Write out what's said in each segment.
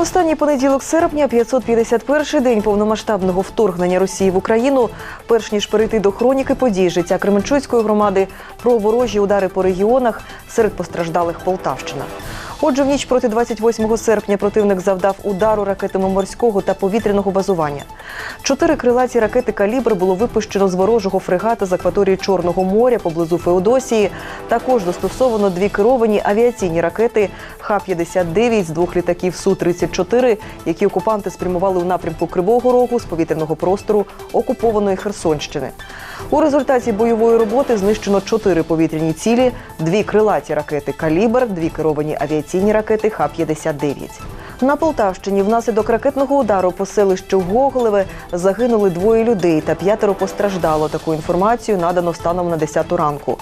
Останній понеділок серпня, 551-й день повномасштабного вторгнення Росії в Україну. Перш ніж перейти до хроніки подій життя Кременчуцької громади про ворожі удари по регіонах серед постраждалих Полтавщина. Отже, в ніч проти 28 серпня противник завдав удару ракетами морського та повітряного базування. Чотири крилаті ракети калібр було випущено з ворожого фрегата з акваторії Чорного моря поблизу Феодосії. Також застосовано дві керовані авіаційні ракети Х-59 з двох літаків Су-34, які окупанти спрямували у напрямку Кривого Рогу з повітряного простору окупованої Херсонщини. У результаті бойової роботи знищено чотири повітряні цілі, дві крилаті ракети Калібр, дві керовані авіаційні ракети Х-59. На Полтавщині внаслідок ракетного удару по селищу Гоголеве загинули двоє людей та п'ятеро постраждало. Таку інформацію надано станом на 10 ранку.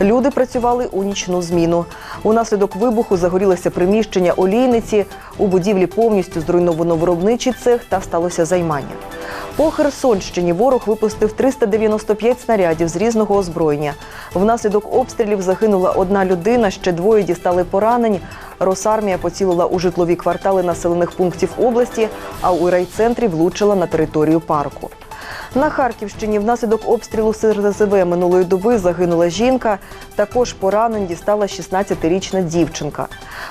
Люди працювали у нічну зміну. Унаслідок вибуху загорілося приміщення олійниці. У будівлі повністю зруйновано виробничий цех та сталося займання. По Херсонщині ворог випустив 395 снарядів з різного озброєння. Внаслідок обстрілів загинула одна людина, ще двоє дістали поранень. Росармія поцілила у житлові квартали населених пунктів області, а у райцентрі влучила на територію парку. На Харківщині внаслідок обстрілу СРЗВ минулої доби загинула жінка. Також поранень дістала 16-річна дівчинка.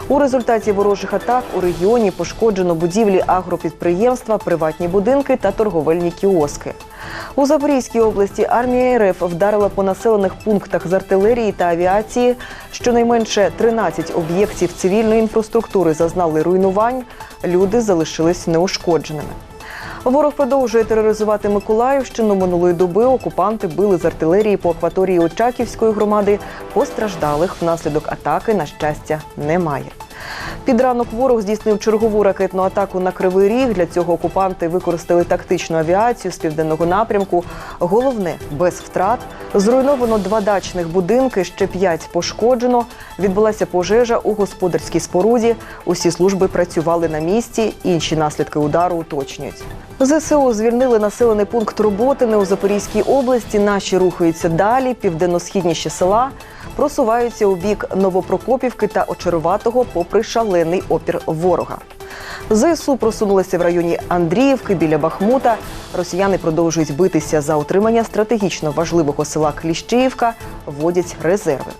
У результаті ворожих атак у регіоні пошкоджено будівлі агропідприємства, приватні будинки та торговельні кіоски. У Запорізькій області армія РФ вдарила по населених пунктах з артилерії та авіації. Щонайменше 13 об'єктів цивільної інфраструктури зазнали руйнувань. Люди залишились неушкодженими. Ворог продовжує тероризувати Миколаївщину. Минулої доби окупанти били з артилерії по акваторії Очаківської громади. Постраждалих внаслідок атаки, на щастя, немає. Під ранок ворог здійснив чергову ракетну атаку на Кривий Ріг. Для цього окупанти використали тактичну авіацію з південного напрямку. Головне без втрат. Зруйновано два дачних будинки, ще п'ять пошкоджено. Відбулася пожежа у господарській споруді. Усі служби працювали на місці. Інші наслідки удару уточнюють. ЗСУ звільнили населений пункт Роботине у Запорізькій області. Наші рухаються далі, південно-східніші села просуваються у бік Новопрокопівки та Очаруватого, попри шалений опір ворога. ЗСУ просунулися в районі Андріївки біля Бахмута. Росіяни продовжують битися за отримання стратегічно важливого села Кліщіївка, вводять резерви.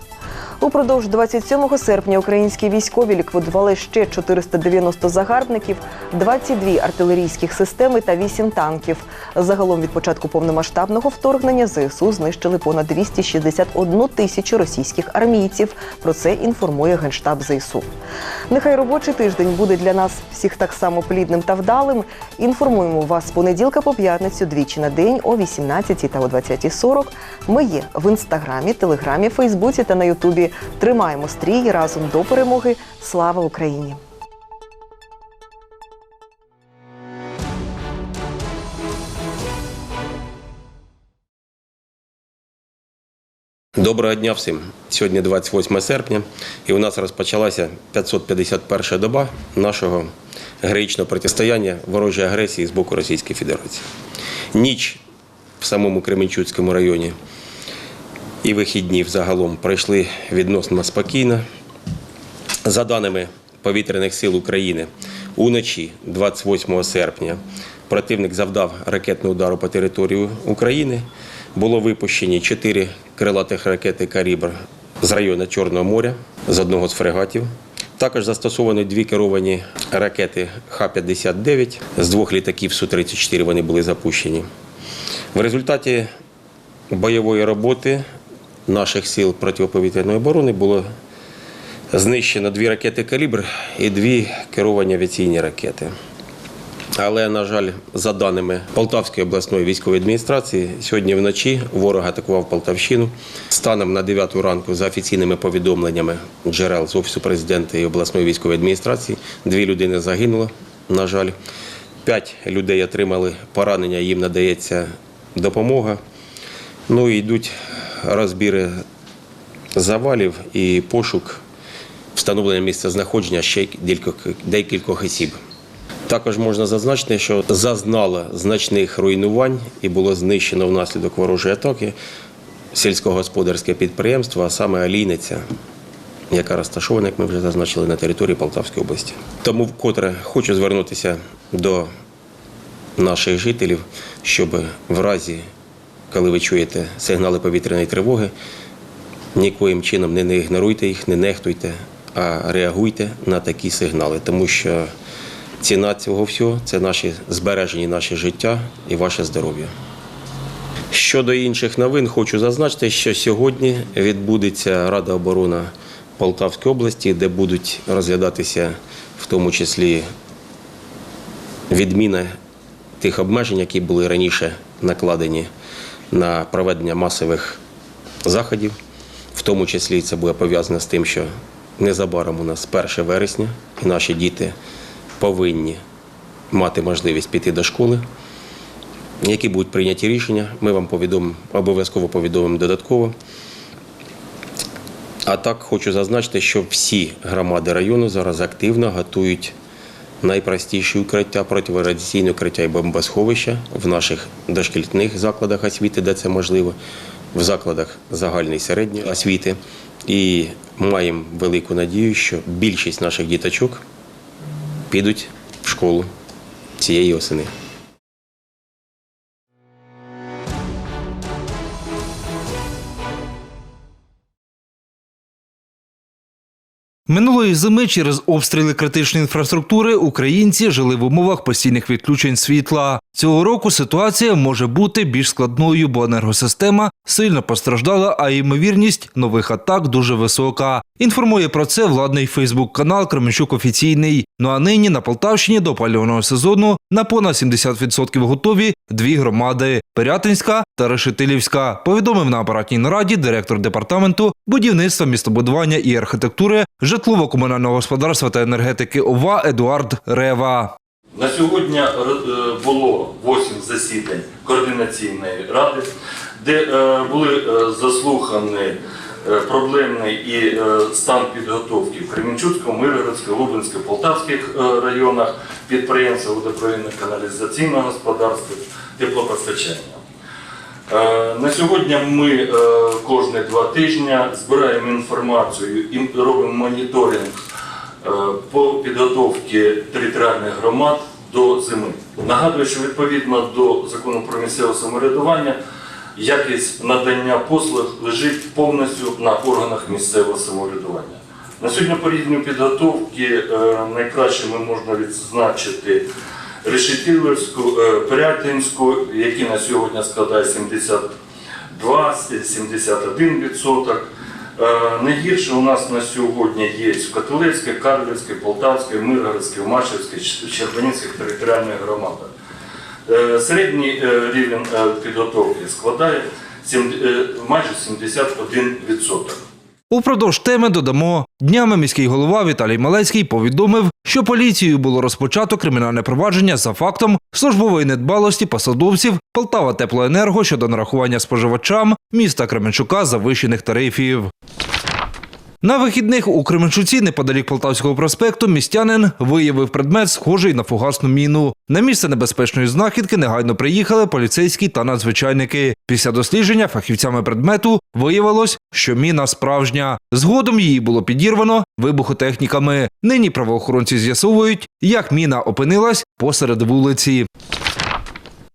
Упродовж 27 серпня українські військові ліквідували ще 490 загарбників, 22 артилерійських системи та 8 танків. Загалом від початку повномасштабного вторгнення ЗСУ знищили понад 261 тисячу російських армійців. Про це інформує генштаб ЗСУ. Нехай робочий тиждень буде для нас всіх так само плідним та вдалим. Інформуємо вас з понеділка по п'ятницю двічі на день о 18 та о 20.40. Ми є в інстаграмі, телеграмі, Фейсбуці та на Ютубі. Тримаємо стрій разом до перемоги. Слава Україні! Доброго дня всім. Сьогодні 28 серпня, і у нас розпочалася 551 доба нашого героїчного протистояння ворожій агресії з боку Російської Федерації. Ніч в самому Кременчуцькому районі і вихідні взагалом пройшли відносно спокійно. За даними повітряних сил України, уночі 28 серпня противник завдав ракетний удар по території України. Було випущені чотири крилатих ракети «Калібр» з району Чорного моря з одного з фрегатів. Також застосовані дві керовані ракети Х-59 з двох літаків Су-34 вони були запущені. В результаті бойової роботи наших сил протиповітряної оборони було знищено дві ракети «Калібр» і дві керовані авіаційні ракети. Але, на жаль, за даними Полтавської обласної військової адміністрації, сьогодні вночі ворог атакував Полтавщину. Станом на 9 ранку, за офіційними повідомленнями джерел з Офісу президента і обласної військової адміністрації, дві людини загинуло, на жаль. П'ять людей отримали поранення, їм надається допомога. Ну і йдуть розбіри завалів і пошук встановлення місця знаходження ще декількох, декількох осіб. Також можна зазначити, що зазнало значних руйнувань і було знищено внаслідок ворожої атаки сільськогосподарське підприємство, а саме Алійниця яка розташована, як ми вже зазначили, на території Полтавської області. Тому вкотре хочу звернутися до наших жителів, щоб в разі, коли ви чуєте сигнали повітряної тривоги, нікоїм чином не, ігноруйте їх, не нехтуйте, а реагуйте на такі сигнали, тому що ціна цього всього це наші збережені наші життя і ваше здоров'я. Щодо інших новин, хочу зазначити, що сьогодні відбудеться Рада оборони Полтавської області, де будуть розглядатися в тому числі відміна тих обмежень, які були раніше накладені на проведення масових заходів. В тому числі це буде пов'язано з тим, що незабаром у нас 1 вересня, і наші діти повинні мати можливість піти до школи. Які будуть прийняті рішення, ми вам повідомимо, обов'язково повідомимо додатково. А так хочу зазначити, що всі громади району зараз активно готують найпростіші укриття, протирадіаційні укриття і бомбосховища в наших дошкільних закладах освіти, де це можливо, в закладах загальної середньої освіти. І маємо велику надію, що більшість наших діточок підуть в школу цієї осени. Минулої зими через обстріли критичної інфраструктури українці жили в умовах постійних відключень світла. Цього року ситуація може бути більш складною, бо енергосистема сильно постраждала, а ймовірність нових атак дуже висока. Інформує про це владний Фейсбук-канал Кременчук Офіційний. Ну а нині на Полтавщині до опалювального сезону на понад 70% готові дві громади Пирятинська та Решетилівська. Повідомив на апаратній нараді директор департаменту будівництва, містобудування і архітектури житлово-комунального господарства та енергетики ОВА Едуард Рева. На сьогодні е, було 8 засідань координаційної ради, де е, були е, заслухані проблемний і е, стан підготовки в Кременчуцькому, Миргородському, Лубенському, Полтавських е, районах підприємства водопровідно-каналізаційного господарства, теплопостачання. Е, На сьогодні ми е, кожні два тижні збираємо інформацію і робимо моніторинг е, по підготовці територіальних громад до зими. Нагадую, що відповідно до закону про місцеве самоврядування якість надання послуг лежить повністю на органах місцевого самоврядування. На сьогодні по рівню підготовки е, найкраще ми можна відзначити Решетилівську, е, Пирятинську, які на сьогодні складає 72-71%. Е, Найгірше у нас на сьогодні є в Котелевській, Карлівській, Полтавській, Миргородській, Машівській, Щербанівських територіальних громадах. Е, Середній е, рівень е, підготовки складає майже 71%. Упродовж теми додамо днями міський голова Віталій Малецький повідомив, що поліцією було розпочато кримінальне провадження за фактом службової недбалості посадовців Полтава Теплоенерго щодо нарахування споживачам міста Кременчука завищених тарифів. На вихідних у Кременчуці, неподалік Полтавського проспекту, містянин виявив предмет, схожий на фугасну міну. На місце небезпечної знахідки негайно приїхали поліцейські та надзвичайники. Після дослідження фахівцями предмету виявилось, що міна справжня. Згодом її було підірвано вибухотехніками. Нині правоохоронці з'ясовують, як міна опинилась посеред вулиці.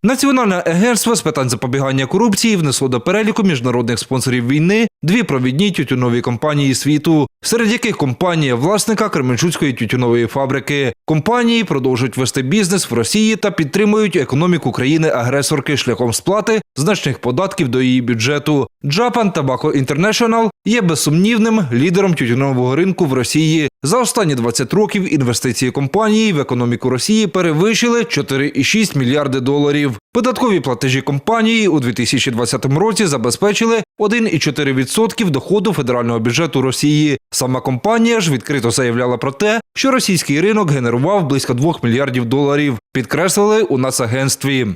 Національне агентство з питань запобігання корупції внесло до переліку міжнародних спонсорів війни дві провідні тютюнові компанії світу, серед яких компанія власника Кременчуцької тютюнової фабрики. Компанії продовжують вести бізнес в Росії та підтримують економіку країни-агресорки шляхом сплати значних податків до її бюджету. Japan Tobacco International є безсумнівним лідером тютюнового ринку в Росії. За останні 20 років інвестиції компанії в економіку Росії перевищили 4,6 мільярди доларів. Податкові платежі компанії у 2020 році забезпечили 1,4% доходу федерального бюджету Росії. Сама компанія ж відкрито заявляла про те, що російський ринок генерував близько 2 мільярдів доларів. Підкреслили у Нацагентстві.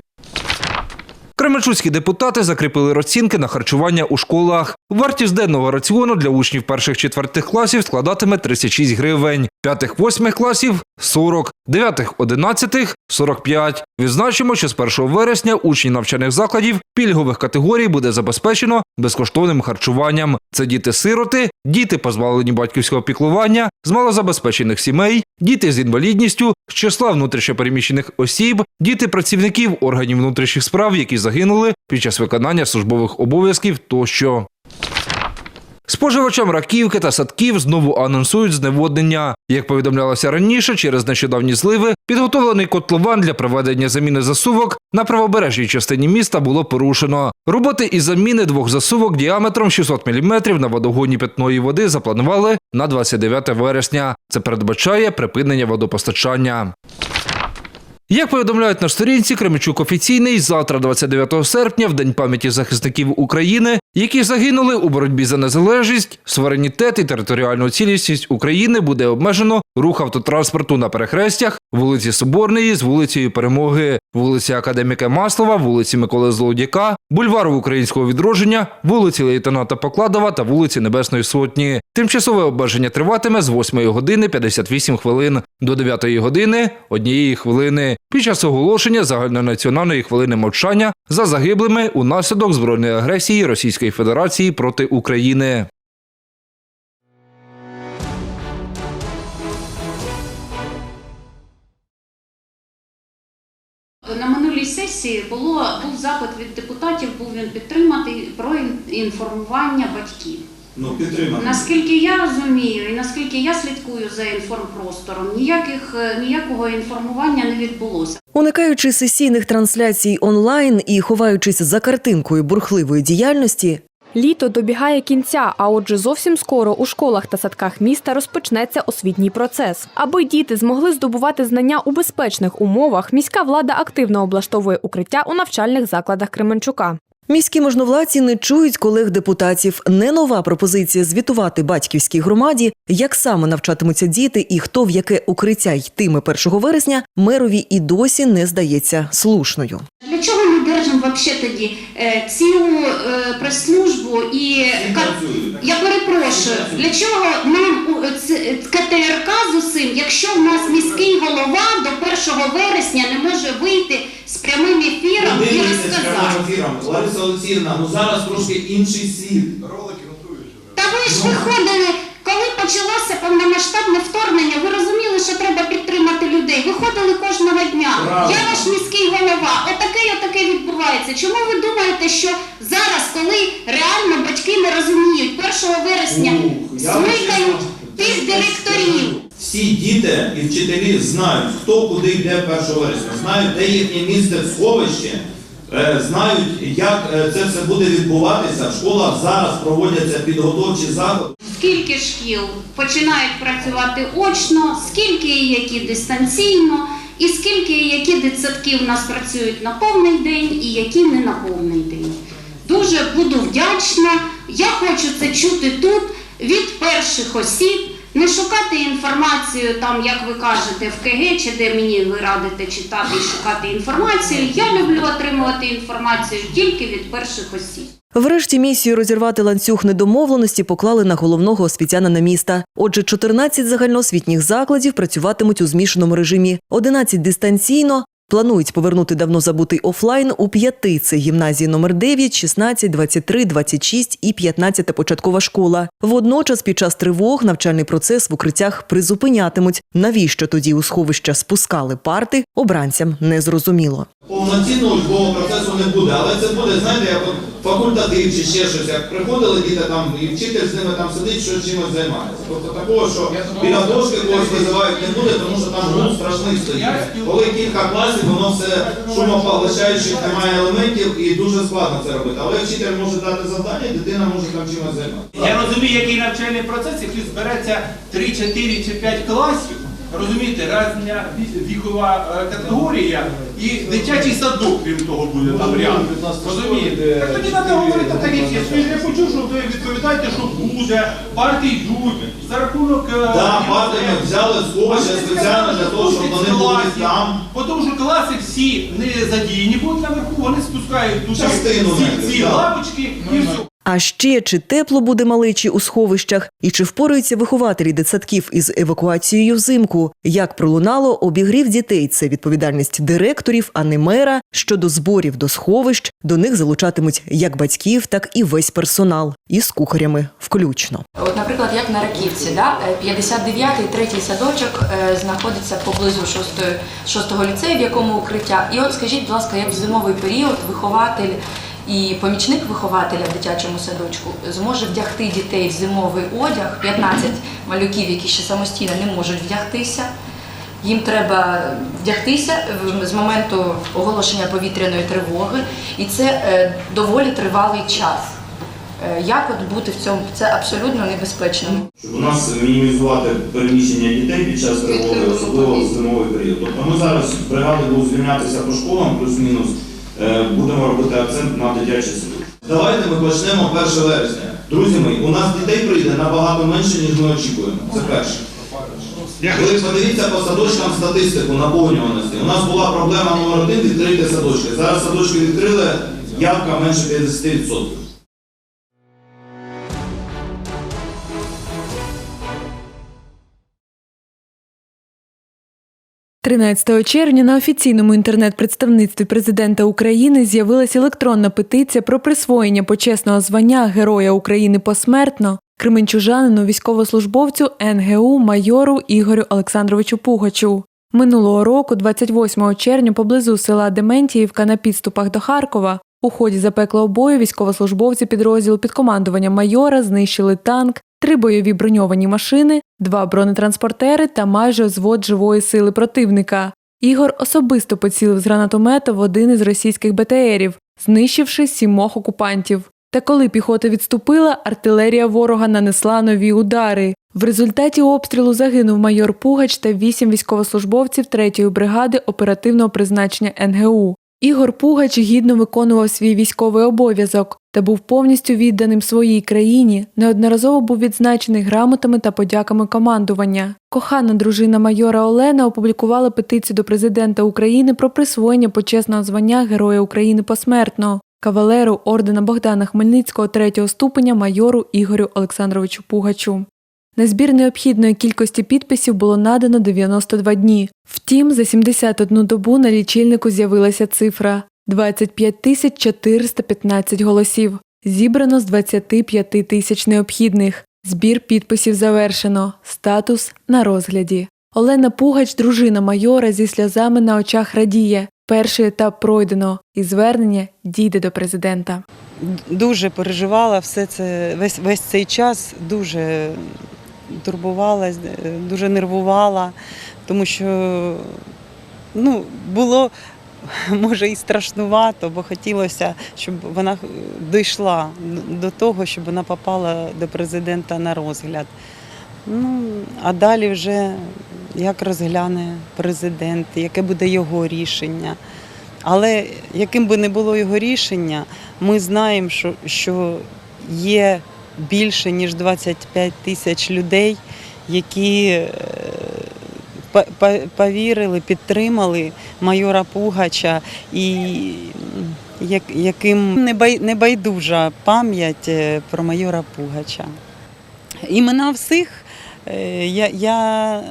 Кременчуцькі депутати закріпили розцінки на харчування у школах. Вартість денного раціону для учнів перших четвертих класів складатиме 36 гривень, п'ятих восьмих класів 40, 9-11 – 45. Відзначимо, що з 1 вересня учні навчальних закладів пільгових категорій буде забезпечено безкоштовним харчуванням. Це діти-сироти, діти, позбавлені батьківського піклування, з малозабезпечених сімей, діти з інвалідністю, з числа внутрішньопереміщених осіб, діти працівників органів внутрішніх справ, які загинули під час виконання службових обов'язків тощо. Споживачам раківки та садків знову анонсують зневоднення. Як повідомлялося раніше, через нещодавні зливи підготовлений котлован для проведення заміни засувок на правобережній частині міста було порушено. Роботи із заміни двох засувок діаметром 600 мм на водогоні питної води запланували на 29 вересня. Це передбачає припинення водопостачання. Як повідомляють на сторінці, Кременчук офіційний завтра, 29 серпня, в День пам'яті захисників України, які загинули у боротьбі за незалежність, суверенітет і територіальну цілісність України, буде обмежено рух автотранспорту на перехрестях вулиці Соборної з вулицею Перемоги, вулиці Академіка Маслова, вулиці Миколи Злодяка, бульвару Українського відродження, вулиці Лейтенанта Покладова та вулиці Небесної Сотні. Тимчасове обмеження триватиме з 8 години 58 хвилин до 9 години 1 хвилини під час оголошення загальнонаціональної хвилини мовчання за загиблими унаслідок збройної агресії Російської Федерації проти України. На минулій сесії було був запит від депутатів, був він підтримати про інформування батьків. Ну, підтримати. Наскільки я розумію і наскільки я слідкую за інформпростором, ніяких ніякого інформування не відбулося. Уникаючи сесійних трансляцій онлайн і ховаючись за картинкою бурхливої діяльності, Літо добігає кінця, а отже, зовсім скоро у школах та садках міста розпочнеться освітній процес. Аби діти змогли здобувати знання у безпечних умовах, міська влада активно облаштовує укриття у навчальних закладах Кременчука. Міські можновладці не чують колег депутатів. Не нова пропозиція звітувати батьківській громаді, як саме навчатимуться діти і хто в яке укриття йтиме 1 вересня, мерові і досі не здається слушною. Чого вообще тоді е, цілу е, прес-службу і ка- я перепрошую, для чого нам у- е, ц- е, КТРК з усім, якщо в нас міський голова до 1 вересня не може вийти з прямим ефіром і розказати. прямим ефіром. Лариса Олексіївна, ну зараз трошки інший світ. Та ви ж виходили, почалося повномасштабне вторгнення, ви розуміли, що треба підтримати людей. Виходили кожного дня. Правда. Я ваш міський голова. Отаке і отаке відбувається. Чому ви думаєте, що зараз, коли реально батьки не розуміють, 1 вересня смикають тих директорів? Всі діти і вчителі знають, хто куди йде 1 вересня, знають, де їхнє місце в сховищі, е, знають, як е, це все буде відбуватися. В школах зараз проводяться підготовчі заходи. Скільки шкіл починають працювати очно, скільки і які дистанційно, і скільки і які дитсадки у нас працюють на повний день, і які не на повний день. Дуже буду вдячна. Я хочу це чути тут від перших осіб. Не шукати інформацію, там, як ви кажете, в КГ, чи де мені ви радите читати і шукати інформацію. Я люблю отримувати інформацію тільки від перших осіб. Врешті місію розірвати ланцюг недомовленості поклали на головного освітянина міста. Отже, 14 загальноосвітніх закладів працюватимуть у змішаному режимі, 11 дистанційно. Планують повернути давно забутий офлайн у п'яти. Це гімназії номер 9, 16, 23, 26 і 15 початкова школа. Водночас під час тривог навчальний процес в укриттях призупинятимуть. Навіщо тоді у сховища спускали парти, обранцям не зрозуміло. Повноцінного учбового процесу не буде, але це буде, знаєте, як факультатив чи ще щось. Як приходили діти там, і вчитель з ними там сидить, що чимось займається. Тобто такого, що біля дошки когось визивають не буде, тому що там гул страшний стоїть. Коли кілька класів, воно все шумопоглощаючих немає елементів і дуже складно це робити. Але вчитель може дати завдання, дитина може там чимось займатися. Я розумію, який навчальний процес, якщо збереться 3, 4 чи 5 класів, розумієте, різна вікова е, категорія і дитячий садок, крім того, буде там рядом. Розумієте? Так тоді треба говорити так, як є. Я почув, що ви відповідаєте, що буде, партії йдуть, за рахунок... е, Да, парти ми взяли сховище спеціально для того, щоб вони були там. Тому що класи всі не задіяні будуть наверху, вони спускають тут Частину ці, лавочки і все. А ще чи тепло буде малечі у сховищах, і чи впораються вихователі дитсадків із евакуацією взимку? Як пролунало, обігрів дітей це відповідальність директорів, а не мера. Щодо зборів до сховищ, до них залучатимуть як батьків, так і весь персонал, із кухарями включно. От, наприклад, як на Раківці, да? е, 59-й, третій садочок е, знаходиться поблизу 6-го, 6-го ліцею, в якому укриття. І от скажіть, будь ласка, як в зимовий період вихователь і помічник вихователя в дитячому садочку зможе вдягти дітей в зимовий одяг, 15 малюків, які ще самостійно не можуть вдягтися. Їм треба вдягтися з моменту оголошення повітряної тривоги, і це е, доволі тривалий час. Е, Як от бути в цьому? Це абсолютно небезпечно. Щоб у нас мінімізувати переміщення дітей під час тривоги, особливо в зимовий період. Тобто ми зараз бригади будуть звільнятися по школам, плюс-мінус, будемо робити акцент на дитячий садочки. Давайте ми почнемо 1 вересня. Друзі мої, у нас дітей прийде набагато менше, ніж ми очікуємо. Це перше. Ви подивіться по садочкам статистику наповнюваності. У нас була проблема номер один відкрити садочки. Зараз садочки відкрили, явка менше 50%. 13 червня на офіційному інтернет-представництві президента України з'явилась електронна петиція про присвоєння почесного звання Героя України посмертно кременчужанину військовослужбовцю НГУ майору Ігорю Олександровичу Пугачу. Минулого року, 28 червня, поблизу села Дементіївка на підступах до Харкова, у ході запеклого бою військовослужбовці підрозділу під командуванням майора знищили танк, три бойові броньовані машини, два бронетранспортери та майже взвод живої сили противника. Ігор особисто поцілив з гранатомета в один із російських БТРів, знищивши сімох окупантів. Та коли піхота відступила, артилерія ворога нанесла нові удари. В результаті обстрілу загинув майор Пугач та вісім військовослужбовців 3-ї бригади оперативного призначення НГУ. Ігор Пугач гідно виконував свій військовий обов'язок та був повністю відданим своїй країні, неодноразово був відзначений грамотами та подяками командування. Кохана дружина майора Олена опублікувала петицію до президента України про присвоєння почесного звання Героя України посмертно кавалеру ордена Богдана Хмельницького третього ступеня майору Ігорю Олександровичу Пугачу. На збір необхідної кількості підписів було надано 92 дні. Втім, за 71 добу на лічильнику з'явилася цифра 25 тисяч 415 голосів. Зібрано з 25 тисяч необхідних. Збір підписів завершено. Статус на розгляді. Олена Пугач, дружина майора, зі сльозами на очах радіє. Перший етап пройдено, і звернення дійде до президента. дуже переживала все це весь весь цей час, дуже турбувалась, е, дуже нервувала, тому що ну, було може і страшнувато, бо хотілося, щоб вона дійшла до того, щоб вона попала до президента на розгляд. Ну, а далі вже як розгляне президент, яке буде його рішення. Але яким би не було його рішення, ми знаємо, що, що є більше ніж 25 тисяч людей, які е, повірили, підтримали майора Пугача і яким не бай- байдужа пам'ять е, про майора Пугача. Імена всіх е, я, я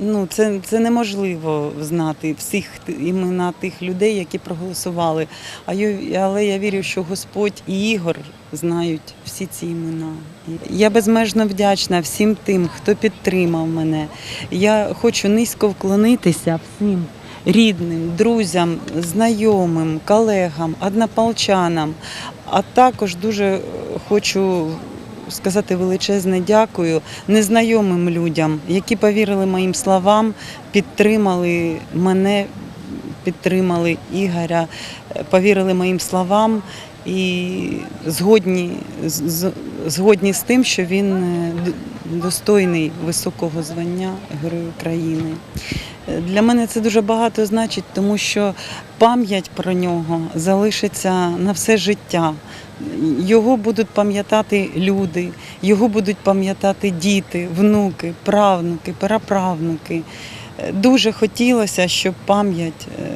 ну, це, це неможливо знати всіх імена тих людей, які проголосували. А я, але я вірю, що Господь і Ігор знають всі ці імена. Я безмежно вдячна всім тим, хто підтримав мене. Я хочу низько вклонитися всім рідним, друзям, знайомим, колегам, однополчанам. А також дуже хочу сказати величезне дякую незнайомим людям, які повірили моїм словам, підтримали мене, підтримали Ігоря, повірили моїм словам і згодні, згодні з тим, що він е, достойний високого звання Герой України. Для мене це дуже багато значить, тому що пам'ять про нього залишиться на все життя. Його будуть пам'ятати люди, його будуть пам'ятати діти, внуки, правнуки, праправнуки. Е, Дуже хотілося, щоб пам'ять е,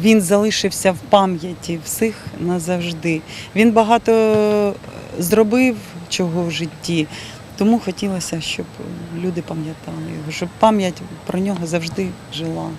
він залишився в пам'яті всіх назавжди. Він багато зробив чого в житті. Тому хотілося, щоб люди пам'ятали його, щоб пам'ять про нього завжди жила.